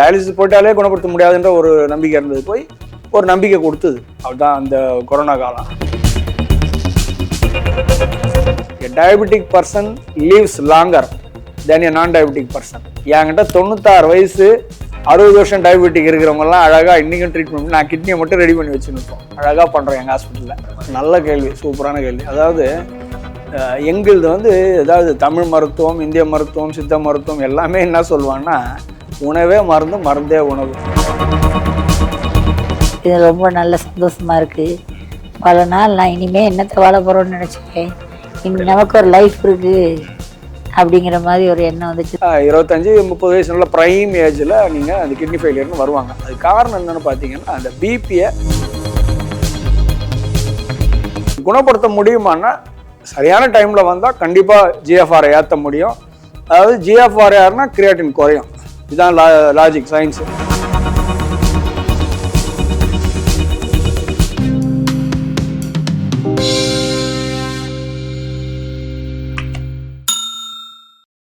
Dialysis போட்டாலே குணப்படுத்த முடியாதுன்ற ஒரு நம்பிக்கை இருந்தது. போய் ஒரு நம்பிக்கை கொடுத்தது. அதுதான் அந்த கொரோனா காலம். Diabetic person lives longer than a non diabetic person என்கிட்ட தொண்ணூத்தாறு வயசு அறுபது வருஷம் டயபெட்டிக் இருக்கிறவங்கலாம் அழகாக இன்றைக்கும் ட்ரீட்மெண்ட் நான் கிட்னியை மட்டும் ரெடி பண்ணி வச்சுருக்கோம் அழகாக பண்ணுறோம் எங்கள் ஹாஸ்பிட்டலில் நல்ல கேள்வி சூப்பரான கேள்வி. அதாவது எங்களது எங்களுது வந்து அதாவது தமிழ் மருத்துவம் இந்திய மருத்துவம் சித்த மருத்துவம் எல்லாமே என்ன சொல்லுவாங்கன்னா உணவே மருந்து மருந்தே உணவு. இது ரொம்ப நல்ல சந்தோஷமா இருக்கு. பல நாள் நான் இனிமே என்னத்தை வாழ போறோம்னு நினைச்சேன் இனி நமக்கு ஒரு லைஃப் இருக்கு அப்படிங்கிற மாதிரி ஒரு எண்ணம் வந்துச்சு. இருபத்தஞ்சு முப்பது வயசு நல்ல ப்ரைம் ஏஜில் நீங்கள் அந்த கிட்னி ஃபெயிலியர்னு வருவாங்க. அது காரணம் என்னன்னு பார்த்தீங்கன்னா அந்த பிபியை குணப்படுத்த முடியுமான்னா சரியான டைமில் வந்தால் கண்டிப்பாக ஜிஎஃப்ஆரை ஏற்ற முடியும். அதாவது ஜிஎஃப்ஆர்ஆர்னா கிரியாட்டின் குறையும். இதுதான் லா லாஜிக் சயின்ஸு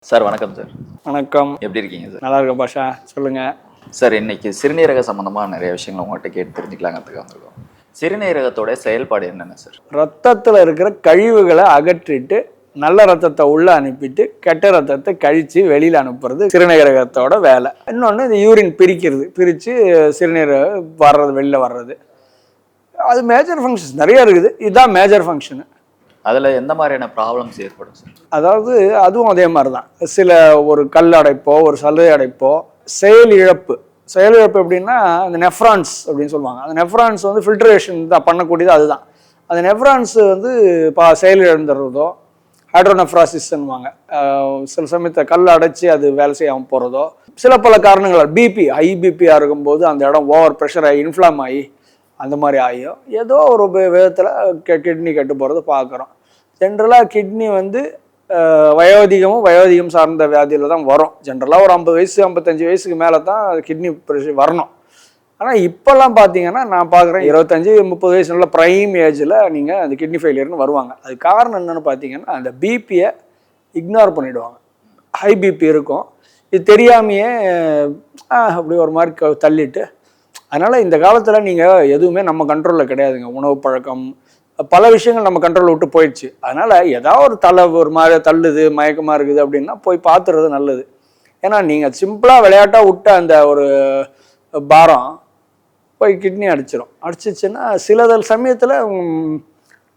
சார் வணக்கம் சார். வணக்கம். எப்படி இருக்கீங்க சார்? நல்லா இருக்க பாஷா. சொல்லுங்கள் சார் இன்னைக்கு சிறுநீரக சம்பந்தமாக நிறைய விஷயங்கள் உங்கள்கிட்ட கேட்டு தெரிஞ்சுக்கலாங்கிறதுக்கு வந்திருக்கோம். சிறுநீரகத்தோட செயல்பாடு என்னென்ன சார்? ரத்தத்தில் இருக்கிற கழிவுகளை அகற்றிட்டு நல்ல ரத்தத்தை உள்ளே அனுப்பிட்டு கெட்ட ரத்தத்தை கழித்து வெளியில் அனுப்புறது சிறுநீரகத்தோட வேலை. இன்னொன்று இந்த யூரின் பிரிக்கிறது பிரித்து சிறுநீரகம் வர்றது வெளியில் வர்றது. அது மேஜர் ஃபங்க்ஷன்ஸ் நிறைய இருக்குது. இதுதான் மேஜர் ஃபங்க்ஷனு அதில் எந்த மாதிரியான ப்ராப்ளம்ஸ் ஏற்படும் சார் அதாவது அதுவும் அதே மாதிரி தான் சில ஒரு கல் அடைப்போ ஒரு சல்லடை அடைப்போ செயல் இழப்பு. செயல் இழப்பு எப்படின்னா அந்த நெஃப்ரான்ஸ் அப்படின்னு சொல்லுவாங்க. அந்த நெஃப்ரான்ஸ் வந்து ஃபில்ட்ரேஷன் தான் பண்ணக்கூடியது அதுதான். அந்த நெஃப்ரான்ஸ் வந்து பா செயல் இழந்துடுறதோ ஹைட்ரோனெஃப்ராசிஸ்ன்னுவாங்க சில சமயத்தை கல் அடைச்சி அது வேலை செய்யாமல் போகிறதோ சில பல காரணங்களால் பிபி ஹை பிபியாக இருக்கும்போது அந்த இடம் ஓவர் ப்ரெஷர் ஆகி இன்ஃப்ளாம் ஆகி அந்த மாதிரி ஆகியும். ஏதோ ஒரு விதத்தில் கிட்னி கெட்டு போகிறது பார்க்குறோம் ஜென்ரலாக கிட்னி வந்து வயோதிகமும் வயோதிகம் சார்ந்த வியாதியில் தான் வரும். ஜென்ரலாக ஒரு ஐம்பது வயசு ஐம்பத்தஞ்சு வயசுக்கு மேலே தான் கிட்னி ப்ரெஷர் வரணும். ஆனால் இப்போல்லாம் பார்த்தீங்கன்னா நான் பார்க்குறேன் இருபத்தஞ்சி முப்பது வயசு நல்ல ப்ரைம் ஏஜில் நீங்கள் அந்த கிட்னி ஃபெயிலியர்னு வருவாங்க. அது காரணம் என்னென்னு பார்த்தீங்கன்னா அந்த பிபியை இக்னோர் பண்ணிவிடுவாங்க ஹை பிபி இருக்கும். இது தெரியாமையே அப்படி ஒரு மாதிரி க- தள்ளிட்டு அதனால் இந்த காலத்தில் நீங்கள் எதுவுமே நம்ம கண்ட்ரோலில் கிடையாதுங்க. உணவு பழக்கம் பல விஷயங்கள் நம்ம கண்ட்ரோலில் விட்டு போயிடுச்சு. அதனால் ஏதாவது ஒரு தலை ஒரு மாதிரி தள்ளுது மயக்கமாக இருக்குது அப்படின்னா போய் பார்த்துறது நல்லது. ஏன்னா நீங்கள் சிம்பிளாக விளையாட்டாக விட்ட அந்த ஒரு பாரம் போய் கிட்னி அடிச்சிடும் அடிச்சிச்சுன்னா சில சமயத்தில்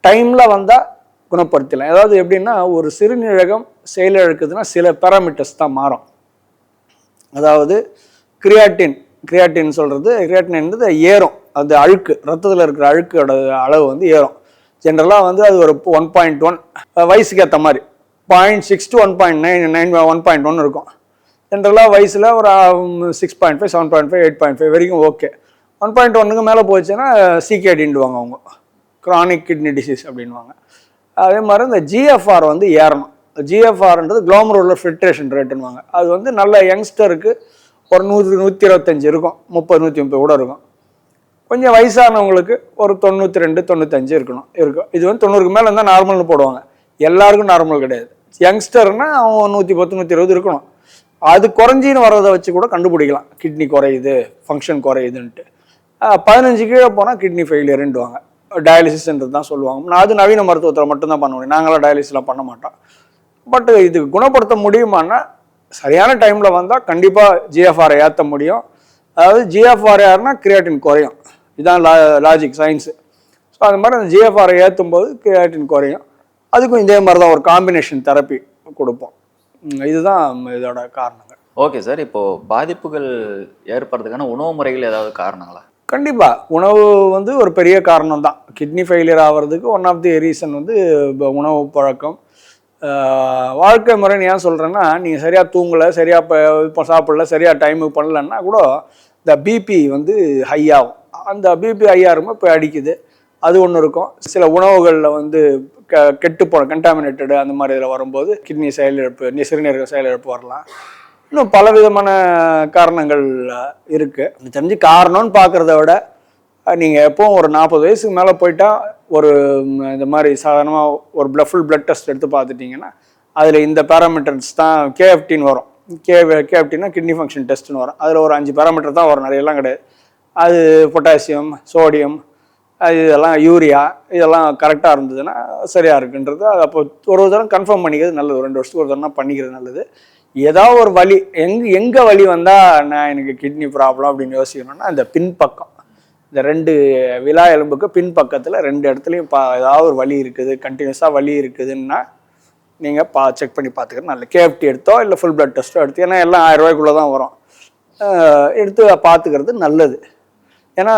டைமில் வந்தால் குணப்படுத்தலாம் அதாவது எப்படின்னா ஒரு சிறுநீரகம் செயலிழக்குதுன்னா சில பேராமீட்டர்ஸ் தான் மாறும். அதாவது கிரியாட்டின் கிரியாட்டின் சொல்கிறது கிரியாட்டின்ன்றது ஏறும். அது அழுக்கு ரத்தத்தில் இருக்கிற அழுக்கோட அளவு வந்து ஏறும். ஜென்ரலாக வந்து அது ஒரு ஒன் பாயிண்ட் ஒன் வயசுக்கு ஏற்ற மாதிரி. Point six to one point nine nine one point one இருக்கும். ஜென்ரலாக வயசில் ஒரு six point five seven point five eight point five வரைக்கும் ஓகே ஒன் பாயிண்ட் ஒன்றுக்கு மேலே போச்சுன்னா சிகேடின்டுவாங்க அவங்க. க்ரானிக் கிட்னி டிசீஸ் அப்படின்வாங்க அதே மாதிரி இந்த ஜிஎஃப்ஆர் வந்து ஏறணும். ஜிஎஃப்ஆர்ன்றது குளோமருலர் ஃபில்ட்ரேஷன் ரேட்டுன்னுவாங்க அது வந்து நல்ல யங்ஸ்டருக்கு ஒரு நூறு நூற்றி இருபத்தஞ்சு இருக்கும். முப்பது நூற்றி முப்பது கூட இருக்கும். கொஞ்சம் வயசானவங்களுக்கு ஒரு தொண்ணூற்றி ரெண்டு தொண்ணூத்தஞ்சு இருக்கணும். இருக்கும். இது வந்து தொண்ணூறுக்கு மேலே இருந்தால் நார்மல்னு போடுவாங்க. எல்லாருக்கும் நார்மல் கிடையாது. யங்ஸ்டர்னா அவன் நூற்றி பத்து நூற்றி இருபது இருக்கணும். அது குறைஞ்சின்னு வர்றதை வச்சு கூட கண்டுபிடிக்கலாம். கிட்னி குறையுது ஃபங்க்ஷன் குறையுதுன்ட்டு. பதினஞ்சு கீழே போனால் கிட்னி ஃபெயிலியருன்டுவாங்க டயாலிசிஸ்ன்றது தான் சொல்லுவாங்க. நான் அது நவீன மருத்துவத்தில் மட்டும்தான் பண்ண முடியும். நாங்களாம் டயாலிசிஸ்லாம் பண்ண மாட்டோம். பட் இது குணப்படுத்த முடியுமான்னா சரியான டைமில் வந்தால் கண்டிப்பாக ஜிஎஃப்ஆரை ஏற்ற முடியும். அதாவது ஜிஎஃப்ஆர்ஆர்னா கிரியாட்டின் குறையும். இதுதான் லா லாஜிக் சயின்ஸு ஸோ அது மாதிரி அந்த ஜிஎஃப்ஆரை ஏற்றும் போது கிரியாட்டின் குறையும். அதுக்கும் இதே மாதிரி தான் ஒரு காம்பினேஷன் தெரப்பி கொடுப்போம். இதுதான் இதோட காரணங்கள். ஓகே சார் இப்போ பாதிப்புகள் ஏற்படுறதுக்கான உணவு முறைகள் ஏதாவது காரணங்களா? கண்டிப்பாக உணவு வந்து ஒரு பெரிய காரணம் தான் கிட்னி ஃபெயிலியர் ஆகிறதுக்கு ஒன் ஆஃப் தி ரீசன் வந்து உணவு பழக்கம். வாழ்க்கை முறைன்னு ஏன் சொல்கிறேன்னா நீங்கள் சரியாக தூங்கலை சரியாக இப்போ இப்போ சாப்பிடல சரியாக டைமுக்கு பண்ணலன்னா கூட இந்த பிபி வந்து ஹை ஆகும். அந்த பிபி ஹை ஆகும்போது இப்போ அடிக்குது. அது ஒன்று இருக்கும். சில உணவுகளில் வந்து க கெட்டு போன கண்டாமினேட்டடு அந்த மாதிரி இதில் வரும்போது கிட்னி செயலிழப்பு சிறுநீரக செயலிழப்பு வரலாம். இன்னும் பல விதமான காரணங்கள் இருக்குது எனக்கு தெரிஞ்சு காரணம்னு பார்க்குறத விட நீங்கள் எப்போவும் ஒரு நாற்பது வயசுக்கு மேலே போயிட்டா ஒரு இந்த மாதிரி சாதாரணமாக ஒரு ப்ள ஃபுல் பிளட் டெஸ்ட் எடுத்து பார்த்துட்டிங்கன்னா அதில் இந்த பேராமீட்டர்ஸ் தான் கேஎஃப்டின்னு வரும். கே கே கிட்னி ஃபங்க்ஷன் டெஸ்ட்னு வரும். அதில் ஒரு அஞ்சு பேராமீட்டர் தான் வரும். நிறையெல்லாம் கிடையாது. அது பொட்டாசியம் சோடியம் அது இதெல்லாம் யூரியா இதெல்லாம் கரெக்டாக இருந்ததுன்னா சரியாக இருக்குன்றது அது அப்போ ஒரு ஒரு தரம் கன்ஃபார்ம் பண்ணிக்கிறது நல்லது. ரெண்டு வருஷத்துக்கு ஒரு தரம் பண்ணிக்கிறது நல்லது. ஏதாவது ஒரு வழி எங் எங்கே வழி வந்தால் நான் எனக்கு கிட்னி ப்ராப்ளம் அப்படின்னு யோசிக்கணும்னா இந்த பின்பக்கம். இந்த ரெண்டு விலா எலும்புக்கு பின்பக்கத்தில் ரெண்டு இடத்துலையும் பா ஏதாவது ஒரு வலி இருக்குது கண்டினியூஸாக வலி இருக்குதுன்னா நீங்கள் பா செக் பண்ணி பார்த்துக்கிறது நல்ல கேஃப்டி எடுத்தோ இல்லை ஃபுல் பிளட் டெஸ்ட்டோ எடுத்து ஏன்னா எல்லாம் ஆயிரம் ரூபாய்க்குள்ளே தான் வரும் எடுத்து பார்த்துக்கிறது நல்லது. ஏன்னா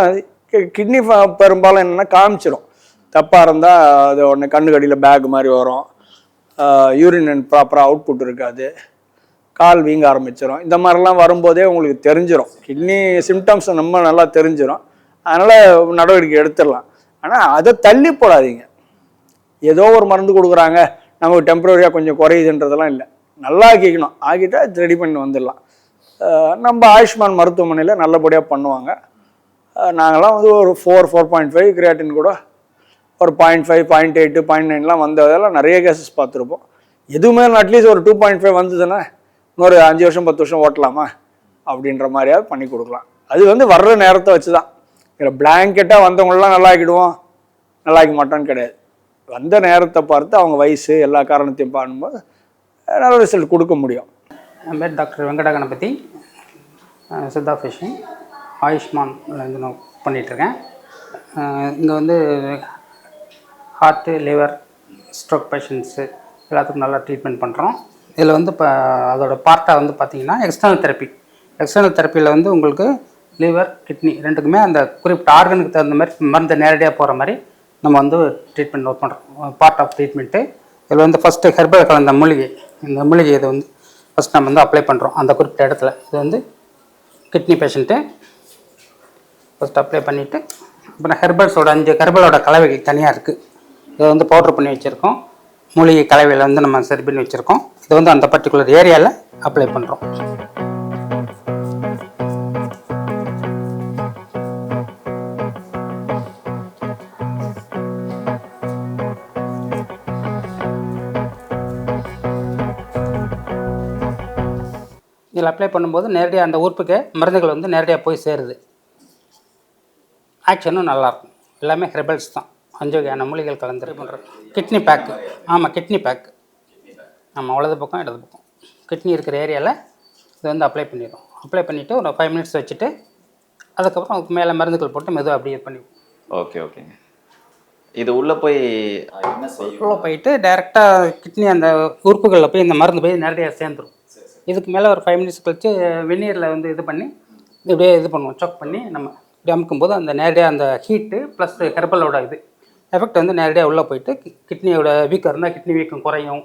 கிட்னி பெரும்பாலும் என்னென்னா காமிச்சிடும் தப்பாக இருந்தால் அது ஒன்று கண்ணு கடியில் பேக் மாதிரி வரும். யூரின் ப்ராப்பராக அவுட்புட் இருக்காது. கால் வீங்க ஆரம்பிச்சிடும் இந்த மாதிரிலாம் வரும்போதே உங்களுக்கு தெரிஞ்சிடும் கிட்னி சிம்டம்ஸ் நம்ம நல்லா தெரிஞ்சிடும் அதனால் நடவடிக்கை எடுத்துடலாம். ஆனால் அதை தள்ளி போடாதீங்க. ஏதோ ஒரு மருந்து கொடுக்குறாங்க. நமக்கு டெம்பரரியாக கொஞ்சம் குறையுதுன்றதெல்லாம் இல்லை. நல்லா ஆக்கிக்கணும். ஆக்கிட்டா ரெடி பண்ணி வந்துடலாம். நம்ம ஆயுஷ்மான் மருத்துவமனையில் நல்லபடியாக பண்ணுவாங்க. நாங்களாம் வந்து ஒரு four four point five creatinine கூட ஒரு point five point eight point நைன்லாம் வந்ததெல்லாம் நிறைய கேசஸ் பார்த்துருப்போம். எதுவுமே அட்லீஸ்ட் ஒரு டூ பாயிண்ட் ஃபைவ் வந்ததுன்னா இன்னொரு அஞ்சு வருஷம் பத்து வருஷம் ஓட்டலாமா? அப்படின்ற மாதிரியாவது பண்ணி கொடுக்கலாம். அது வந்து வர்ற நேரத்தை வச்சு தான் இதில் பிளாங்கெட்டாக வந்தவங்களெலாம் நல்லா ஆக்கிடுவோம். நல்லா ஆக்க மாட்டோன்னு கிடையாது. வந்த நேரத்தை பார்த்து அவங்க வயசு எல்லா காரணத்தையும் பண்ணும்போது நல்ல ரிசல்ட் கொடுக்க முடியும். என் பேர் டாக்டர் வெங்கட கணபதி சித்தா ஃபிஷிங் ஆயுஷ்மான் வந்து நான் பண்ணிகிட்ருக்கேன் இங்கே வந்து ஹார்ட்டு லிவர் ஸ்ட்ரோக் பேஷண்ட்ஸு எல்லாத்துக்கும் நல்லா ட்ரீட்மெண்ட் பண்ணுறோம் இதில் வந்து இப்போ அதோட பார்ட்டாக வந்து பார்த்தீங்கன்னா எக்ஸ்டர்னல் தெரப்பி எக்ஸ்டர்னல் தெரப்பியில் வந்து உங்களுக்கு லிவர் கிட்னி ரெண்டுக்குமே அந்த குறிப்பிட்ட ஆர்கனுக்கு தகுந்த மாதிரி மருந்து நேரடியாக போகிற மாதிரி நம்ம வந்து ட்ரீட்மெண்ட் ஒர்க் பண்ணுறோம் பார்ட் ஆஃப் ட்ரீட்மெண்ட்டு இதில் வந்து ஃபஸ்ட்டு ஹெர்பல் கலந்த மூலிகை. இந்த மூலிகை இதை வந்து ஃபஸ்ட் நம்ம வந்து அப்ளை பண்ணுறோம் அந்த குறிப்பிட்ட இடத்துல. இது வந்து கிட்னி பேஷண்ட்டு ஃபஸ்ட் அப்ளை பண்ணிவிட்டு அப்புறம் ஹெர்பல்ஸோட அஞ்சு ஹெர்பலோட கலவைகள் தனியாக இருக்குது இதை வந்து பவுட்ரு பண்ணி வச்சுருக்கோம். மூலிகை கலவையில் வந்து நம்ம சரி பண்ணி வச்சுருக்கோம். இது வந்து அந்த பர்டிகுலர் ஏரியாவில் அப்ளை பண்ணுறோம் இதில் அப்ளை பண்ணும்போது நேரடியாக அந்த உறுப்புக்கு மருந்துகள் வந்து நேரடியாக போய் சேருது. ஆக்ஷனும் நல்லாயிருக்கும் எல்லாமே ஹெர்பல்ஸ் தான். அஞ்சு வகையான மூலிகைகள் கலந்து பண்ணுறோம் கிட்னி பேக்கு ஆமாம் கிட்னி பேக் ஆமாம் வலது பக்கம் இடது பக்கம். கிட்னி இருக்கிற ஏரியாவில் இது வந்து அப்ளை பண்ணிடுறோம். அப்ளை பண்ணிவிட்டு ஒரு ஃபைவ் மினிட்ஸ் வச்சுட்டு அதுக்கப்புறம் அதுக்கு மேலே மருந்துகள் போட்டு மெதுவாக அப்படியே பண்ணி ஓகே ஓகேங்க இது உள்ள போய் என்ன செய்யும் உள்ளே போயிட்டு டைரெக்டாக கிட்னி அந்த உறுப்புகளில் போய் இந்த மருந்து போய் நேரடியாக சேர்ந்துரும். இதுக்கு மேலே ஒரு ஃபைவ் மினிட்ஸ் கழிச்சு வெந்நீரில் வந்து இது பண்ணி இப்படியே இது பண்ணுவோம். செக் பண்ணி நம்ம இப்படி அமுக்கும்போது அந்த நேரடியாக அந்த ஹீட்டு ப்ளஸ் ஹெர்பலோட இது எஃபெக்ட் வந்து நேரடியாக உள்ளே போயிட்டு கிட்னியோட வீக்கம் இருந்தால் கிட்னி வீக்கம் குறையும்.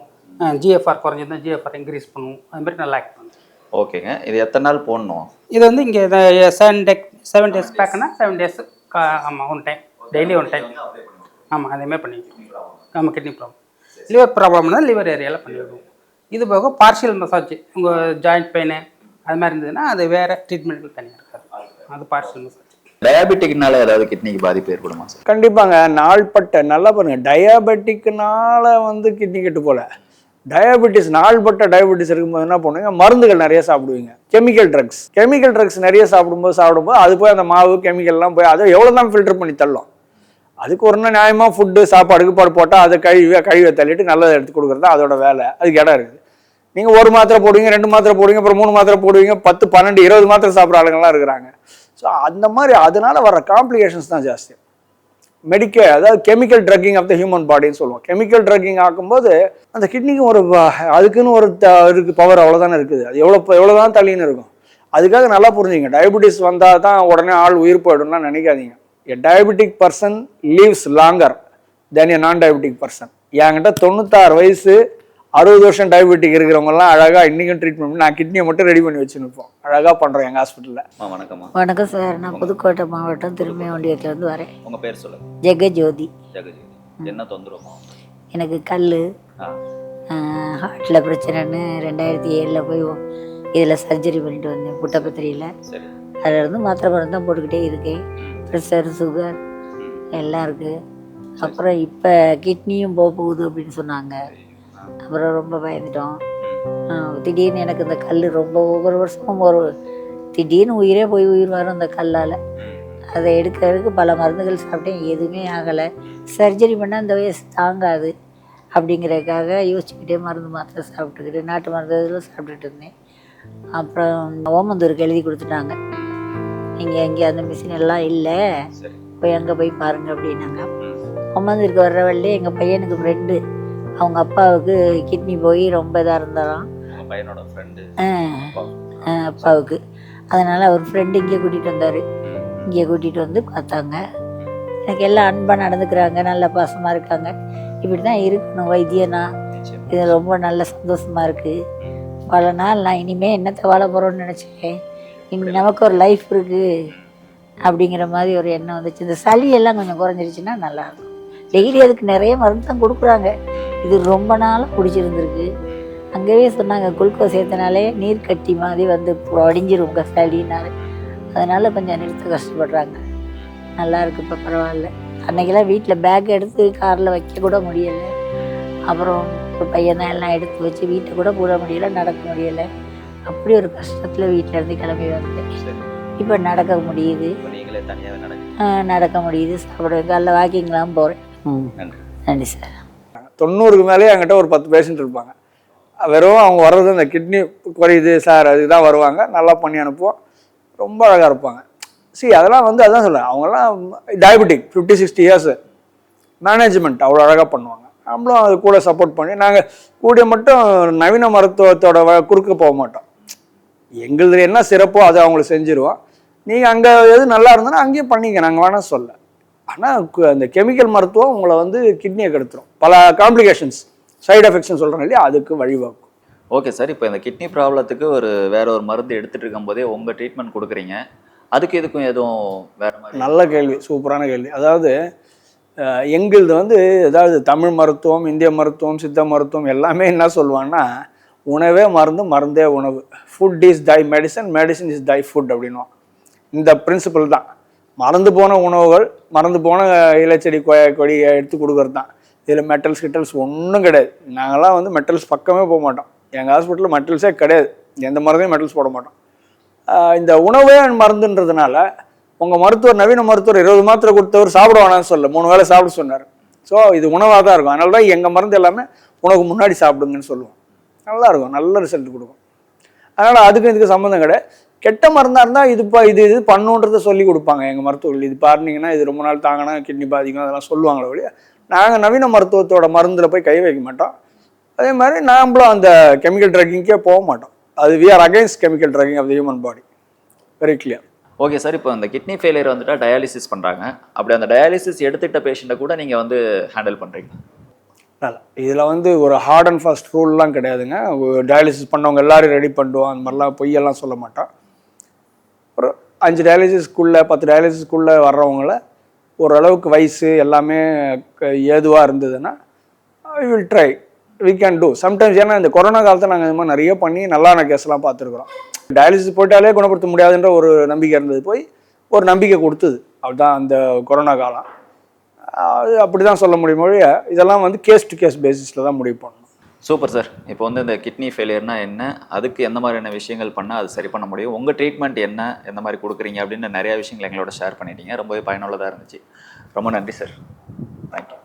ஜிஎஃப்ஆர் குறைஞ்சிருந்தா ஜிஎஃப்ஆர் இன்க்ரீஸ் பண்ணும். அது மாதிரி நல்லா ஆக்ட் பண்ணும் ஓகேங்க. இது எத்தனை நாள் போடணும்? இது வந்து இங்கே செவன் டே செவன் டேஸ் பேக்குனா செவன் டேஸ் ஆமாம் one time daily one time ஆமாம் அதேமாதிரி பண்ணிக்கலாம். ஆமாம் கிட்னி ப்ராப்ளம் லிவர் ப்ராப்ளம்னா லிவர் ஏரியாவில் பண்ணிவிடுவோம் இது போக பார்ஷியல் மசாஜ் உங்கள் ஜாயிண்ட் பெயின் அது மாதிரி இருந்ததுன்னா அது வேறு ட்ரீட்மெண்ட்டுக்கு தனியாக இருக்காது. அது பார்ஷியல் மசாஜ் டயாபெட்டிக்னால ஏதாவது கிட்னிக்கு பாதிப்பு ஏற்படுமா சார் கண்டிப்பாங்க. நாள்பட்ட நல்லா பாருங்க. டயாபெட்டிக்னால வந்து கிட்னி கெட்டு போல. டயபெட்டிஸ் நாள்பட்ட டயபெட்டிஸ் இருக்கும்போது என்ன பண்ணுவீங்க? மருந்துகள் நிறைய சாப்பிடுவீங்க. கெமிக்கல் ட்ரக்ஸ் கெமிக்கல் ட்ரக்ஸ் நிறைய சாப்பிடும்போது சாப்பிடும்போது அது போய் அந்த மாவு கெமிக்கல்லாம் போய் அதை எவ்வளோ தான் ஃபில்டர் பண்ணி தள்ளும். அதுக்கு ஒரு நாள் நியாயமாக ஃபுட்டு சாப்பாடு கீப்பாடு போட்டால் அதை கழுவி கழுவி தள்ளிட்டு நல்லதை எடுத்து கொடுக்குறது அதோட வேலை. அதுக்கு இடம் இருக்குது. நீங்கள் ஒரு மாத்திரை போடுவீங்க ரெண்டு மாத்திரை போடுவீங்க அப்புறம் மூணு மாத்திரை போடுவீங்க பத்து பன்னெண்டு இருபது மாத்திரை சாப்பிட்ற ஆளுங்கள்லாம் இருக்கிறாங்க. ஸோ அந்த மாதிரி அதனால் வர காம்ப்ளிகேஷன்ஸ் தான் ஜாஸ்தி. மெடிக்க அதாவது chemical drugging of the human பாடின்னு சொல்லுவோம். கெமிக்கல் ட்ரக்கிங் ஆக்கும்போது அந்த கிட்னிக்கும் ஒரு அதுக்குன்னு ஒரு த இருக்கு பவர் அவ்வளோதானே இருக்குது. அது எவ்வளோ எவ்வளோ தான் தள்ளின்னு இருக்கும். அதுக்காக நல்லா புரிஞ்சுங்க. டயபெட்டிஸ் வந்தால் தான் உடனே ஆள் உயிர் போயிடும்லாம் நினைக்காதீங்க. A diabetic person lives longer than a non diabetic person என்கிட்ட தொண்ணூத்தாறு வயசு அறுபது வருஷம் டயபெட்டிக் இருக்கிறவங்கலாம் அழகாக இன்றைக்கும் ட்ரீட்மெண்ட் பண்ணி நான் கிட்னியை மட்டும் ரெடி பண்ணி வச்சு நிற்போம் அழகாக பண்ணுறோம் எங்கள் ஹாஸ்பிட்டலில் அம்மா வணக்கம்மா வணக்கம் சார் நான் புதுக்கோட்டை மாவட்டம் திரும்பியவண்டியத்துலேருந்து வரேன். உங்க பேர் சொல்லுங்க. ஜெகஜோதி. ஜெகஜி என்ன தொந்தரவுமா? எனக்கு கல் ஹார்ட்டில் பிரச்சனைன்னு ரெண்டாயிரத்தி ஏழில் போய் இதில் சர்ஜரி பண்ணிட்டு வந்தேன் புட்டபத்திரியில். சரி. அதிலிருந்து மாத்திரை மருந்து தான் போட்டுக்கிட்டே இருக்கேன். ப்ரெஷர் சுகர் எல்லாம் இருக்குது அப்புறம் இப்போ கிட்னியும் போக போகுது அப்படின்னு சொன்னாங்க. அப்புறம் ரொம்ப பயந்துட்டோம். திடீர்னு எனக்கு இந்த கல் ரொம்ப ஒவ்வொரு வருஷமும் ஒரு திடீர்னு உயிரே போய் உயிர் வரும் இந்த கல்லால். அதை எடுக்கிறதுக்கு பல மருந்துகள் சாப்பிட்டேன். எதுவுமே ஆகலை. சர்ஜரி பண்ணால் இந்த வயசு தாங்காது அப்படிங்கிறதுக்காக யோசிச்சுக்கிட்டே மருந்து மாத்திரை சாப்பிட்டுக்கிட்டு நாட்டு மருந்து இதெல்லாம் சாப்பிட்டுட்டு இருந்தேன். அப்புறம் ஓமந்தூருக்கு எழுதி கொடுத்துட்டாங்க. நீங்கள் எங்கே அந்த மிஷின் எல்லாம் இல்லை. போய் அங்கே போய் பாருங்க அப்படின்னாங்க. ஓமந்தூருக்கு வர்ற வழியிலே எங்கள் பையனுக்கு ஃப்ரெண்டு அவங்க அப்பாவுக்கு கிட்னி போய் ரொம்ப இதாக ஆ, அப்பாவுக்கு. அதனால் அவர் ஃப்ரெண்டு இங்கே கூட்டிகிட்டு வந்தார். இங்கே கூட்டிகிட்டு வந்து பார்த்தாங்க. எனக்கு எல்லாம் அன்பாக நடந்துக்கிறாங்க நல்ல பாசமாக இருக்காங்க. இப்படி தான் இருக்கணும் வைத்தியனா. இது ரொம்ப நல்ல சந்தோஷமாக இருக்குது பல நாள் நான் இனிமேல் என்னத்தை வாழ போகிறோன்னு நினச்சேன். இனி நமக்கு ஒரு லைஃப் இருக்குது அப்படிங்கிற மாதிரி ஒரு எண்ணம் வந்துச்சு. இந்த சளி எல்லாம் கொஞ்சம் குறைஞ்சிருச்சுன்னா நல்லாயிருக்கும் டெய்லி அதுக்கு நிறைய மருந்து தான் கொடுக்குறாங்க. இது ரொம்ப நாளாக பிடிச்சிருந்துருக்கு அங்கேயே சொன்னாங்க குளுக்கோஸ் ஏற்றினாலே நீர் கட்டி மாதிரி வந்து வடிஞ்சிரும் உங்கள் சளினால. அதனால் கொஞ்சம் நிறுத்த கஷ்டப்படுறாங்க. நல்லா இருக்கு இப்போ பரவாயில்ல. அன்னைக்கெல்லாம் வீட்டில் பேக் எடுத்து காரில் வைக்க கூட முடியலை. அப்புறம் இப்போ பையன் எல்லாம் எடுத்து வச்சு வீட்டை கூட போட முடியல நடக்க முடியலை. அப்படி ஒரு கஷ்டத்தில் வீட்டில் இருந்து கிளம்பி வந்தேன். இப்போ நடக்க முடியுது. நடக்கு முடியுது. சாப்பிடுவேன் காலைல வாக்கிங்லாம் போகிறேன் நன்றி. நன்றி சார். தொண்ணூறுக்கு மேலே என்கிட்ட ஒரு பத்து பேஷண்ட் இருப்பாங்க. வெறும் அவங்க வர்றது அந்த கிட்னி குறையுது சார் அதுக்கு தான் வருவாங்க. நல்லா பண்ணி அனுப்புவோம். ரொம்ப அழகாக இருப்பாங்க. சி அதெல்லாம் வந்து அதான் சொல்கிறேன் அவங்கெல்லாம் diabetic fifty sixty years management அவ்வளோ அழகாக பண்ணுவாங்க. நம்மளும் அது கூட சப்போர்ட் பண்ணி நாங்கள் கூடிய மட்டும் நவீன மருத்துவத்தோட வ- குறுக்க போக மாட்டோம். எங்களுது என்ன சிறப்போ அதை அவங்களுக்கு செஞ்சுருவோம். நீங்கள் அங்கே எது நல்லா இருந்தாலும் அங்கேயும் பண்ணிக்க நாங்கள் வேணால் சொல்ல. ஆனால் அந்த கெமிக்கல் மருத்துவம் உங்களை வந்து கிட்னியை கெடுத்துரும். பல காம்ப்ளிகேஷன்ஸ் சைடு எஃபெக்ட்ஸ்னு சொல்கிறோம் இல்லையா அதுக்கு வழிவகுக்கும். ஓகே சார் இப்போ இந்த கிட்னி ப்ராப்ளத்துக்கு ஒரு வேற ஒரு மருந்து எடுத்துட்டு இருக்கும்போதே உங்க ட்ரீட்மெண்ட் கொடுக்குறீங்க. அதுக்கு இதுக்கும் எதுவும் வேற மாதிரி நல்ல கேள்வி சூப்பரான கேள்வி. அதாவது எங்களுது வந்து அதாவது தமிழ் மருத்துவம் இந்திய மருத்துவம் சித்த மருத்துவம் எல்லாமே என்ன சொல்லுவாங்கன்னா உணவே மருந்து மருந்தே உணவு. Food is thy medicine medicine is thy food அப்படின்னுவோம் இந்த பிரின்சிபல் தான். மறந்து போன உணவுகள் மறந்து போன இலைச்செடி கொ- கொடி எடுத்து கொடுக்குறது தான் இதில் மெட்டல்ஸ் கிட்டல்ஸ் ஒன்றும் கிடையாது. நாங்களாம் வந்து மெட்டல்ஸ் பக்கமே போக மாட்டோம். எங்கள் ஹாஸ்பிட்டலில் மெட்டல்ஸே கிடையாது. எந்த மருந்தையும் மெட்டல்ஸ் போட மாட்டோம். இந்த உணவே மருந்துன்றதுனால உங்கள் மருத்துவர் நவீன மருத்துவர் இருபது மாத்திரை கொடுத்தவர் சாப்பிட வேணாம்னு சொல்ல மூணு வேளை சாப்பிட சொன்னார். ஸோ இது உணவாக தான் இருக்கும். அதனால தான் எங்கள் மருந்து எல்லாமே உனக்கு முன்னாடி சாப்பிடுங்கன்னு சொல்லுவோம். நல்லா இருக்கும். நல்ல ரிசல்ட் கொடுக்கும். அதனால் அதுக்கும் இதுக்கு சம்மந்தம் கிடையாது. கெட்ட மருந்தாக இருந்தால் இது ப- இது இது பண்ணுன்றதை சொல்லி கொடுப்பாங்க. எங்கள் மருத்துவர்கள். இது பாருனீங்கன்னா இது ரொம்ப நாள் தாங்கினா கிட்னி பாதிக்கும் அதெல்லாம் சொல்லுவாங்களே ஒழிய நாங்கள் நவீன மருத்துவத்தோட மருந்தில் போய் கை வைக்க மாட்டோம். அதே மாதிரி நாமளும் அந்த கெமிக்கல் ட்ரக்கிங்கே போக மாட்டோம். அது we are against chemical drugging of the human body very clear. Okay sir இப்போ இந்த கிட்னி ஃபெயிலியர் வந்துட்டா டயாலிசிஸ் பண்றாங்க. அப்படி அந்த டயாலிசிஸ் எடுத்துக்கிட்ட பேஷண்ட்டை கூட நீங்க வந்து ஹேண்டில் பண்றீங்க. நல்லா இதில் வந்து ஒரு ஹார்ட் அண்ட் ஃபாஸ்ட் ரூல்லாம் கிடையாதுங்க. டயாலிசிஸ் பண்ணவங்க எல்லாரும் ரெடி பண்ணுவோம் அந்த மாதிரிலாம் பொய்யெல்லாம் சொல்ல மாட்டோம். ஒரு அஞ்சு டயாலிசிஸ்க்குள்ளே பத்து டயாலிசிஸ்க்குள்ளே வர்றவங்கள ஓரளவுக்கு வயசு எல்லாமே ஏதுவாக இருந்ததுன்னா I will try we can do sometimes ஏன்னா இந்த கொரோனா காலத்தில் நாங்கள் இது மாதிரி நிறைய பண்ணி நல்லான கேஸ்லாம் பார்த்துருக்குறோம். டயாலிசிஸ் போயிட்டாலே குணப்படுத்த முடியாதுன்ற ஒரு நம்பிக்கை இருந்தது. போய் ஒரு நம்பிக்கை கொடுத்தது. அதுதான் அந்த கொரோனா காலம். அது அப்படி தான் சொல்ல முடியும் மொழியை இதெல்லாம் வந்து கேஸ் டு கேஸ் பேசிஸில் தான் முடிவு பண்ணணும். Super sir. இப்போ வந்து இந்த கிட்னி ஃபெயிலியர்னா என்ன? அதுக்கு எந்த மாதிரியான விஷயங்கள் பண்ணால் அது சரி பண்ண முடியும்? உங்கள் ட்ரீட்மெண்ட் என்ன? எந்த மாதிரி கொடுக்குறீங்க? அப்படின்னு நிறைய விஷயங்கள் எங்களோட ஷேர் பண்ணிட்டீங்க. ரொம்பவே பயனுள்ளதாக இருந்துச்சு. ரொம்ப நன்றி சார். தேங்க்யூ